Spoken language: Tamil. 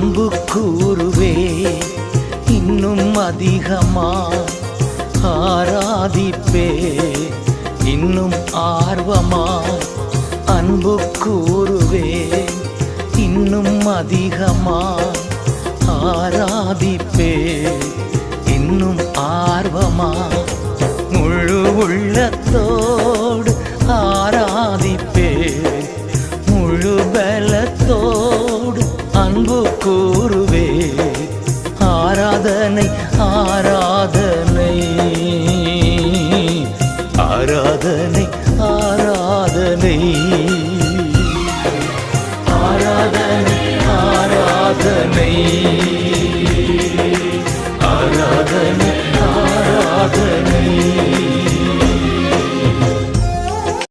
அன்பு கூறுவே இன்னும் அதிகமா ஆராதிப்பே. இன்னும் ஆர்வமா அன்பு கூறுவே இன்னும் அதிகமா ஆராதிப்பே. இன்னும் ஆர்வமா முழு உள்ளத்தோடு ஆராதிப்பே. முழு பல கூறுவே. ஆராதனை ஆராதனை. ஆராதனை ஆராதனை. ஆராதனை ஆராதனை. ஆராதனை.